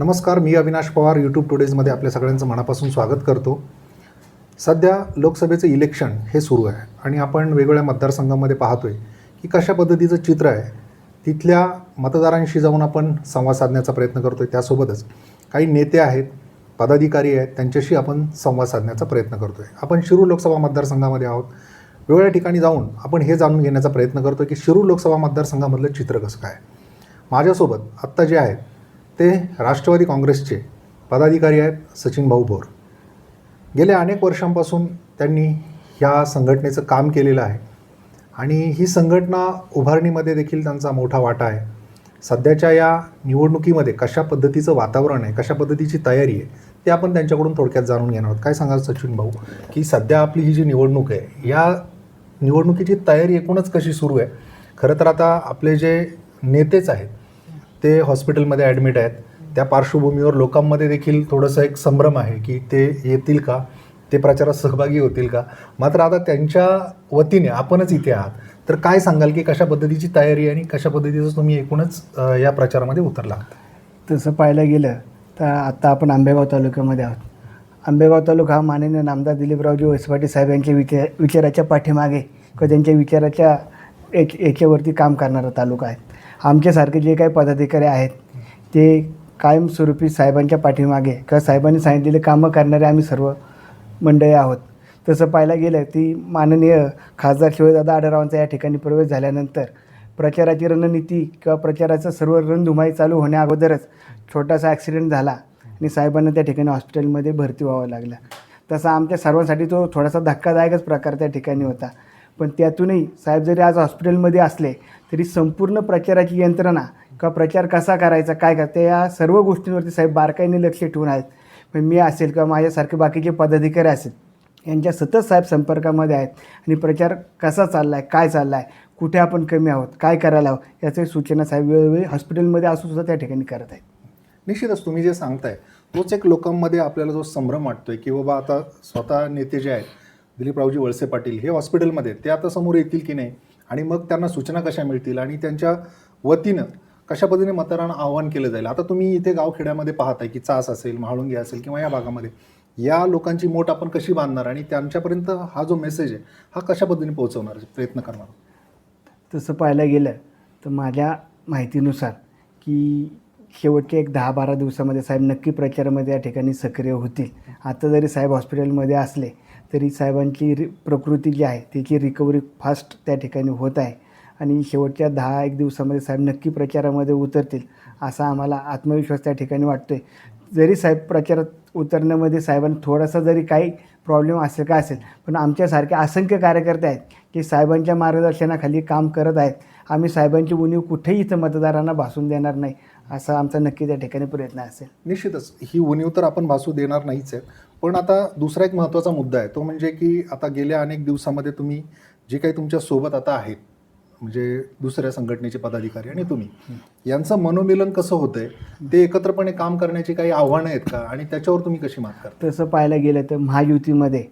नमस्कार मी अविनाश पवार यूट्यूब टुडेजमध्ये आपल्या सगळ्यांचं मनापासून स्वागत करतो. सध्या लोकसभेचं इलेक्शन हे सुरू आहे आणि आपण वेगवेगळ्या मतदारसंघामध्ये पाहतोय की कशा पद्धतीचं चित्र आहे. तिथल्या मतदारांशी जाऊन आपण संवाद साधण्याचा प्रयत्न करतोय. त्यासोबतच काही नेते आहेत पदाधिकारी आहेत त्यांच्याशी आपण संवाद साधण्याचा प्रयत्न करतोय. आपण शिरूर लोकसभा मतदारसंघामध्ये आहोत. वेगवेगळ्या ठिकाणी जाऊन आपण हे जाणून घेण्याचा प्रयत्न करतोय की शिरूर लोकसभा मतदारसंघामधलं चित्र कसं काय माझ्यासोबत आत्ता जे आहेत ते राष्ट्रवादी काँग्रेसचे पदाधिकारी आहेत सचिन भाऊ भोर गेल्या अनेक वर्षांपासून त्यांनी ह्या संघटनेचं काम केलेलं आहे आणि ही संघटना उभारणीमध्ये देखील त्यांचा मोठा वाटा आहे. सध्याच्या या निवडणुकीमध्ये कशा पद्धतीचं वातावरण आहे कशा पद्धतीची तयारी आहे ते आपण त्यांच्याकडून थोडक्यात जाणून घेणार आहोत. काय सांगाल सचिन भाऊ की सध्या आपली ही जी निवडणूक आहे या निवडणुकीची तयारी एकूणच कशी सुरू आहे? खरं तर आता आपले जे नेतेच आहेत ते हॉस्पिटलमध्ये ॲडमिट आहेत. त्या पार्श्वभूमीवर लोकांमध्ये देखील थोडंसं एक संभ्रम आहे की ते येतील का? ते प्रचारात सहभागी होतील का? मात्र आता त्यांच्या वतीने आपणच इथे आहात. तर काय सांगाल की कशा पद्धतीची तयारी आणि कशा पद्धतीचं तुम्ही एकूणच या प्रचारामध्ये उतरला तसं पाहायला गेलं तर आत्ता आपण आंबेगाव तालुक्यामध्ये आहोत. आंबेगाव तालुका हा माननीय नामदार दिलीपरावजी वैसपाटी साहेब यांच्या विचार विचाराच्या पाठीमागे किंवा त्यांच्या विचाराच्या एक याच्यावरती काम करणारा तालुका आहे. आमच्यासारखे जे काही पदाधिकारी आहेत ते कायमस्वरूपी साहेबांच्या पाठीमागे किंवा साहेबांनी सांगितलेले कामं करणारे आम्ही सर्व मंडळी आहोत. तसं पाहायला गेलं ती माननीय खासदार शिवदादा आढळरावांचा या ठिकाणी प्रवेश झाल्यानंतर प्रचाराची रणनीती किंवा प्रचाराचं सर्व रणधुमाई चालू होण्या अगोदरच छोटासा ॲक्सिडेंट झाला आणि साहेबांना त्या ठिकाणी हॉस्पिटलमध्ये भरती व्हावं लागलं. तसा आमच्या सर्वांसाठी तो थोडासा धक्कादायकच प्रकार त्या ठिकाणी होता. पण त्यातूनही साहेब जरी आज हॉस्पिटलमध्ये असले तरी संपूर्ण प्रचाराची यंत्रणा किंवा प्रचार कसा करायचा काय करता या सर्व गोष्टींवरती साहेब बारकाईने लक्ष ठेवून आहेत. पण मी असेल किंवा माझ्यासारखे बाकीचे पदाधिकारी असेल यांच्या सतत साहेब संपर्कामध्ये आहेत आणि प्रचार कसा चालला आहे काय चालला आहे कुठे आपण कमी आहोत काय करायला हवं याची सूचना साहेब वेळोवेळी हॉस्पिटलमध्ये असून सुद्धा त्या ठिकाणी करत आहेत. निश्चितच तुम्ही जे सांगताय तोच एक लोकांमध्ये आपल्याला जो संभ्रम वाटतोय की बाबा आता स्वतः नेते जे आहेत दिलीपरावजी वळसे पाटील हे हॉस्पिटलमध्ये ते आता समोर येतील की नाही? आणि मग त्यांना सूचना कशा मिळतील? आणि त्यांच्या वतीनं कशा पद्धतीने मतदारांना आव्हान केलं जाईल? आता तुम्ही इथे गावखेड्यामध्ये पाहताय की चास असेल म्हाळुंगे असेल किंवा या भागामध्ये या लोकांची मोठ आपण कशी बांधणार? आणि त्यांच्यापर्यंत हा जो मेसेज आहे हा कशा पद्धतीने पोहोचवणार? प्रयत्न करणार तसं पाहायला गेलं तर माझ्या माहितीनुसार की शेवटच्या एक दहा बारा दिवसामध्ये साहेब नक्की प्रचारामध्ये या ठिकाणी सक्रिय होतील. आता जरी साहेब हॉस्पिटलमध्ये असले तरी साहेबांची रि प्रकृती जी आहे त्याची रिकव्हरी फास्ट त्या ठिकाणी होत आहे. आणि शेवटच्या दहा एक दिवसामध्ये साहेब नक्की प्रचारामध्ये उतरतील असा आम्हाला आत्मविश्वास त्या ठिकाणी वाटतो आहे जरी साहेब प्रचारात उतरण्यामध्ये साहेबांना थोडासा जरी काही प्रॉब्लेम असेल का असेल पण आमच्यासारखे असंख्य कार्यकर्ते आहेत की साहेबांच्या मार्गदर्शनाखाली काम करत आहेत. आम्ही साहेबांची उणीव कुठेही इथं मतदारांना भासून देणार नाही असा आमचा नक्की त्या ठिकाणी प्रयत्न असेल. निश्चितच ही उणीव तर आपण भासू देणार नाहीच आहे. पण आता दुसरा एक महत्त्वाचा मुद्दा आहे. तो म्हणजे की आता गेल्या अनेक दिवसामध्ये तुम्ही जे काही तुमच्यासोबत आता आहेत म्हणजे दुसऱ्या संघटनेचे पदाधिकारी आणि तुम्ही यांचं मनोमिलन कसं होतंय ते एकत्रपणे काम करण्याची काही आव्हानं आहेत का? आणि त्याच्यावर तुम्ही कशी मात करता? तसं पाहायला गेलं तर महायुतीमध्ये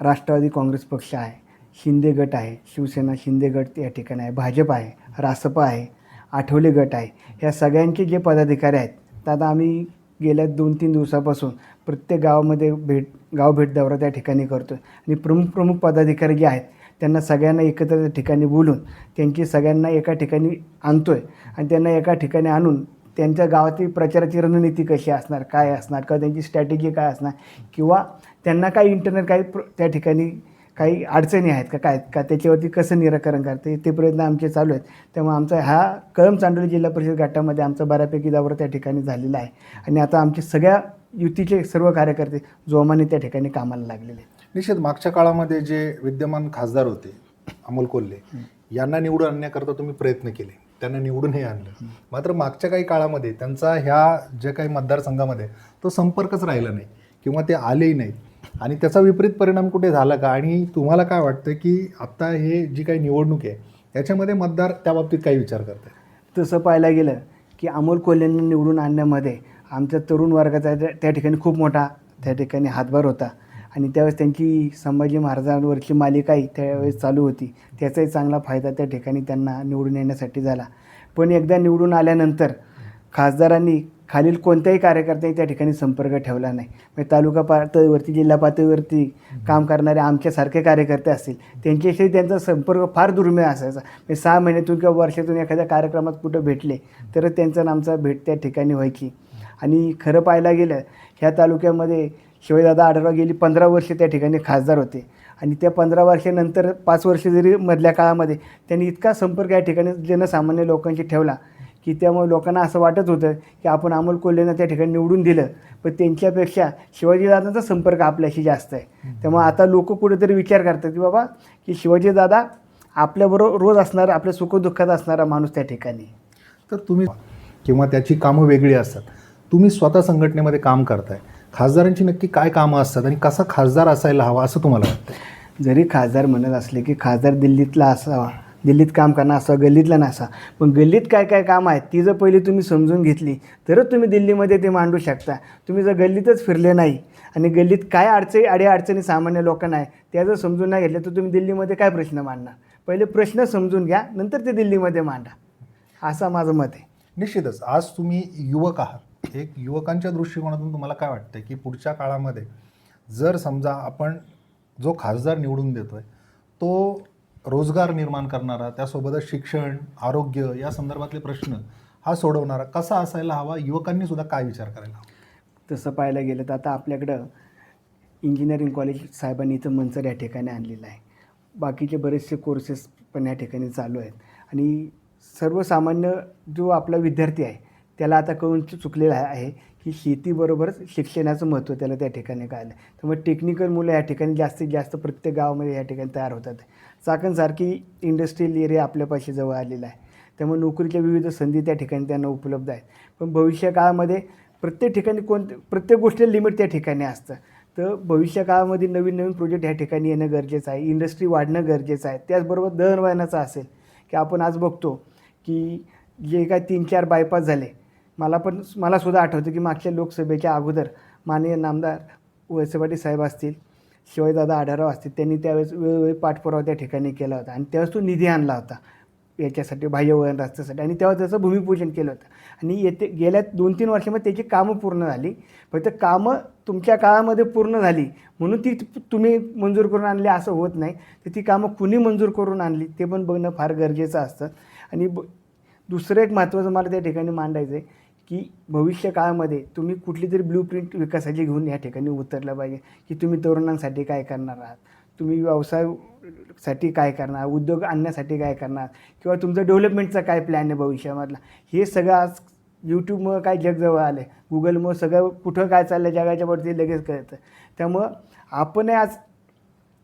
राष्ट्रवादी काँग्रेस पक्ष आहे शिंदे गट आहे शिवसेना शिंदे गट या ठिकाणी आहे भाजप आहे रासप आहे आठवले गट आहे. या सगळ्यांचे जे पदाधिकारी आहेत त्यात आता आम्ही गेल्या दोन तीन दिवसापासून प्रत्येक गावामध्ये भेट गाव भेट दौरा त्या ठिकाणी करतो आणि प्रमुख प्रमुख पदाधिकारी जे आहेत त्यांना सगळ्यांना एकत्र त्या ठिकाणी बोलून त्यांची सगळ्यांना एका ठिकाणी आणतो आहे आणि त्यांना एका ठिकाणी आणून त्यांच्या गावातील प्रचाराची रणनीती कशी असणार काय असणार किंवा त्यांची स्ट्रॅटेजी काय असणार किंवा त्यांना काही इंटरनेट काही प्र त्या ठिकाणी काही अडचणी आहेत का? काय का? त्याच्यावरती कसं निराकरण करते ते प्रयत्न आमचे चालू आहेत. त्यामुळे आमचा हा कळम चांडोली जिल्हा परिषद गटामध्ये आमचा बऱ्यापैकी दौरा त्या ठिकाणी झालेला आहे. आणि आता आमचे सगळ्या युतीचे सर्व कार्यकर्ते जोमाने त्या ठिकाणी कामाला लागलेले आहेत. निश्चित मागच्या काळामध्ये जे विद्यमान खासदार होते अमोल कोल्हे यांना निवडून आणण्याकरता तुम्ही प्रयत्न केले. त्यांना निवडूनही आणलं. मात्र मागच्या काही काळामध्ये त्यांचा ह्या ज्या काही मतदारसंघामध्ये तो संपर्कच राहिला नाही. किंवा ते आलेही नाहीत. आणि त्याचा विपरीत परिणाम कुठे झाला का? आणि तुम्हाला काय वाटतं की आत्ता हे जी काही निवडणूक आहे याच्यामध्ये मतदार त्या बाबतीत काही विचार करतात तसं पाहायला गेलं की अमोल कोल्हेंना निवडून आणण्यामध्ये आमच्या तरुण वर्गाचा त्या- त्या ठिकाणी खूप मोठा त्या ठिकाणी हातभार होता. आणि त्यावेळेस त्यांची संभाजी महाराजांवरची मालिकाही त्यावेळेस चालू होती. त्याचाही चांगला फायदा त्या ठिकाणी त्यांना निवडून येण्यासाठी झाला. पण एकदा निवडून आल्यानंतर खासदारांनी खालील कोणत्याही कार्यकर्त्याने त्या ठिकाणी संपर्क ठेवला नाही. म्हणजे तालुका पातळीवरती जिल्हा पातळीवरती काम करणारे आमच्यासारखे कार्यकर्ते असतील त्यांच्याशी त्यांचा संपर्क फार दुर्मिळ असायचा. म्हणजे सहा महिन्यातून किंवा वर्षातून एखाद्या कार्यक्रमात कुठं भेटले तरच त्यांचा आमचा भेट त्या ठिकाणी व्हायची. आणि खरं पाहायला गेलं ह्या तालुक्यामध्ये शिवाजीदादा आढळराव गेली पंधरा वर्षे त्या ठिकाणी खासदार होते. आणि त्या पंधरा वर्षानंतर पाच वर्ष जरी मधल्या काळामध्ये त्यांनी इतका संपर्क या ठिकाणी जनसामान्य लोकांशी ठेवला की त्यामुळे लोकांना असं वाटत होतं की आपण अमोल कोल्हेंना त्या ठिकाणी निवडून दिलं. पण त्यांच्यापेक्षा शिवाजीदादांचा संपर्क आपल्याशी जास्त आहे. त्यामुळे आता लोक कुठेतरी विचार करतात की बाबा की शिवाजीदादा आपल्याबरोबर रोज असणारा आपल्या सुखदुःखात असणारा माणूस त्या ठिकाणी. तर तुम्ही किंवा त्याची कामं वेगळी असतात. तुम्ही स्वतः संघटनेमध्ये काम करताय. खासदारांची नक्की काय कामं असतात आणि कसा खासदार असायला हवा असं तुम्हाला वाटतं जरी खासदार म्हणत असले की खासदार दिल्लीतला असावा दिल्लीत काम करणं असावा गल्लीतला नसा पण गल्लीत काय काय काम आहेत ती जर पहिली तुम्ही समजून घेतली तरच तुम्ही दिल्लीमध्ये ते मांडू शकता. तुम्ही जर गल्लीतच फिरले नाही आणि गल्लीत काय अडचणी अडे अडचणी सामान्य लोकांना आहे त्या जर समजून नाही घेतल्या तर तुम्ही दिल्लीमध्ये काय प्रश्न मांडणार? पहिले प्रश्न समजून घ्या नंतर ते दिल्लीमध्ये मांडा. असं माझं मत आहे. निश्चितच. आज तुम्ही युवक आहात. एक युवकांच्या दृष्टिकोनातून तुम्हाला काय वाटतं की पुढच्या काळामध्ये जर समजा आपण जो खासदार निवडून देतोय तो रोजगार निर्माण करणारा त्यासोबतच शिक्षण आरोग्य या संदर्भातले प्रश्न हा सोडवणारा कसा असायला हवा युवकांनी सुद्धा काय विचार करायला हवा? तसं पाहायला गेलं तर आता आपल्याकडं इंजिनिअरिंग कॉलेज साहेबांनी इथं मंचर या ठिकाणी आणलेलं आहे. बाकीचे बरेचसे कोर्सेस पण या ठिकाणी चालू आहेत. आणि सर्वसामान्य जो आपला विद्यार्थी आहे त्याला आता कळून चुकलेला आहे की शेतीबरोबरच शिक्षणाचं महत्त्व त्याला त्या ठिकाणी कळलं. त्यामुळे टेक्निकल मुलं या ठिकाणी जास्तीत जास्त प्रत्येक गावामध्ये या ठिकाणी तयार होतात. चाकणसारखी इंडस्ट्रीयल एरिया आपल्यापाशी जवळ आलेला आहे. त्यामुळे नोकरीच्या विविध संधी त्या ठिकाणी त्यांना उपलब्ध आहेत. पण भविष्य काळामध्ये प्रत्येक ठिकाणी कोणत्या प्रत्येक गोष्टीला लिमिट त्या ठिकाणी असतं. तर भविष्य काळामध्ये नवीन नवीन प्रोजेक्ट ह्या ठिकाणी येणं गरजेचं आहे. इंडस्ट्री वाढणं गरजेचं आहे. त्याचबरोबर दळणवळणाचं असेल की आपण आज बघतो की जे काय तीन चार बायपास झाले मला पण मला सुद्धा आठवतं की मागच्या लोकसभेच्या अगोदर माननीय नामदार वळसे पाटील साहेब असतील शिवाजीदादा आढाराव असतील त्यांनी त्यावेळेस वेळोवेळी पाठपुरावा त्या ठिकाणी केला होता. आणि त्यावेळेस तो निधी आणला होता याच्यासाठी बाह्यवळण रस्त्यासाठी. आणि तेव्हा त्याचं भूमिपूजन केलं होतं. आणि येते गेल्या दोन तीन वर्षामध्ये त्याची कामं पूर्ण झाली. फक्त कामं तुमच्या काळामध्ये पूर्ण झाली म्हणून ती तुम्ही मंजूर करून आणली असं होत नाही. तर ती कामं कुणी मंजूर करून आणली ते पण बघणं फार गरजेचं असतं. आणि ब दुसरं एक महत्त्वाचं मला त्या ठिकाणी मांडायचं आहे की भविष्य काळामध्ये तुम्ही कुठली तरी ब्लू प्रिंट विकासाची घेऊन या ठिकाणी उतरलं पाहिजे की तुम्ही तरुणांसाठी काय करणार आहात? तुम्ही व्यवसायासाठी काय करणार? उद्योग आणण्यासाठी काय करणार? किंवा तुमचं डेव्हलपमेंटचा काय प्लॅन आहे भविष्यामधला? हे सगळं आज यूट्यूबमुळं काय जग जवळ आलं आहे गुगलमुळं सगळं कुठं काय चाललं जगाच्या वरती लगेच कळतं. त्यामुळं आपण आज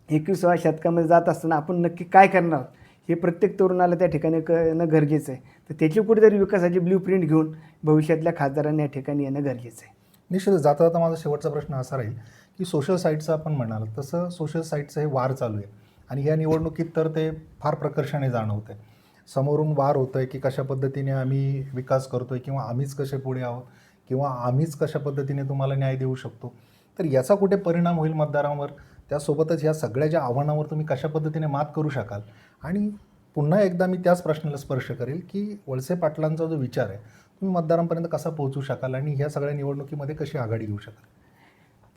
एकविसाव्या शतकामध्ये जात असताना आपण नक्की काय करणार आहोत? हे प्रत्येक तरुणाला त्या ठिकाणी येणं गरजेचं आहे. तर त्याची कुठेतरी विकासाची ब्ल्यू प्रिंट घेऊन भविष्यातल्या खासदारांनी या ठिकाणी येणं गरजेचं आहे. निश्चितच जाता जाता माझा शेवटचा प्रश्न असा राहील की सोशल साईटचं आपण म्हणाल तसं सोशल साईटचं हे वार चालू आहे. आणि या निवडणुकीत तर ते फार प्रकर्षाने जाणवतं आहे समोरून वार होतं आहे की कशा पद्धतीने आम्ही विकास करतो आहे किंवा आम्हीच कसे पुढे आहोत किंवा आम्हीच कशा पद्धतीने तुम्हाला न्याय देऊ शकतो. तर याचा कुठे परिणाम होईल मतदारांवर? त्यासोबतच या सगळ्या ज्या आव्हानावर तुम्ही कशा पद्धतीने मात करू शकाल? आणि पुन्हा एकदा मी त्याच प्रश्नाला स्पर्श करेल की वळसे पाटलांचा जो विचार आहे तुम्ही मतदारांपर्यंत कसा पोहोचू शकाल आणि ह्या सगळ्या निवडणुकीमध्ये कशी आघाडी घेऊ शकाल?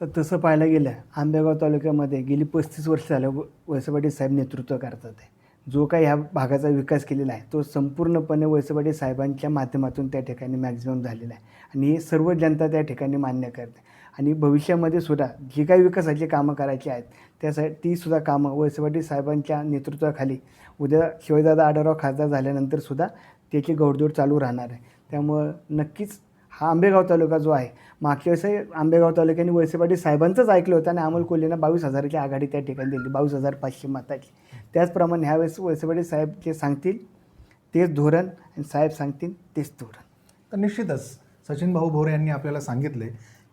तर तसं पाहायला गेलं आंबेगाव तालुक्यामध्ये गेली पस्तीस वर्ष झालं व- वळसे पाटील साहेब नेतृत्व करतात आहे जो काही ह्या भागाचा विकास केलेला आहे तो संपूर्णपणे वळसेपाटील साहेबांच्या माध्यमातून त्या ठिकाणी मॅक्झिमम झालेला आहे. आणि हे सर्व जनता त्या ठिकाणी मान्य करते. आणि भविष्यामध्ये सुद्धा जी काही विकासाची कामं करायची आहेत त्यासाठी ती सुद्धा कामं वळसे साहेबांच्या नेतृत्वाखाली. उद्या शिवाजीदादा आढाराव खासदार झाल्यानंतर सुद्धा त्याची घोडदौड चालू राहणार आहे. त्यामुळं नक्कीच हा आंबेगाव तालुका जो आहे मागच्या वेळेस आंबेगाव तालुक्याने वळसेपाटी साहेबांचंच ऐकलं होतं आणि अमोल कोल्हेंना बावीस हजाराची आघाडी त्या ठिकाणी दिली बावीस हजार पाचशे मताची. त्याचप्रमाणे ह्यावेळेस वळसे साहेब जे सांगतील तेच धोरण आणि साहेब सांगतील तेच धोरण. तर निश्चितच सचिन भाऊ भोरे यांनी आपल्याला सांगितले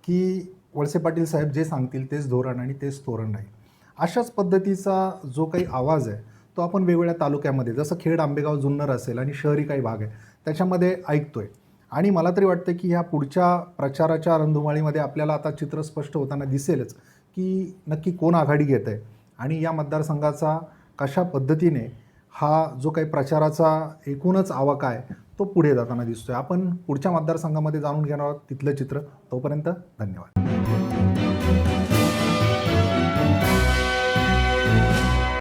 की वळसे पाटील साहेब जे सांगतील तेच धोरण आणि तेच तोरण राहील. अशाच पद्धतीचा जो काही आवाज आहे तो आपण वेगवेगळ्या तालुक्यामध्ये जसं खेड आंबेगाव जुन्नर असेल आणि शहरी काही भाग आहे त्याच्यामध्ये ऐकतोय. आणि मला तरी वाटतं की ह्या पुढच्या प्रचाराच्या रंधुमाळीमध्ये आपल्याला आता चित्र स्पष्ट होताना दिसेलच की नक्की कोण आघाडी घेत आहे आणि या मतदारसंघाचा कशा पद्धतीने हा जो काही प्रचाराचा एकूणच आवाका आहे तो पुढे जाताना दिसतोय. आपण पुढच्या मतदारसंघामध्ये जाणून घेणार आहोत तिथलं चित्र. तोपर्यंत धन्यवाद.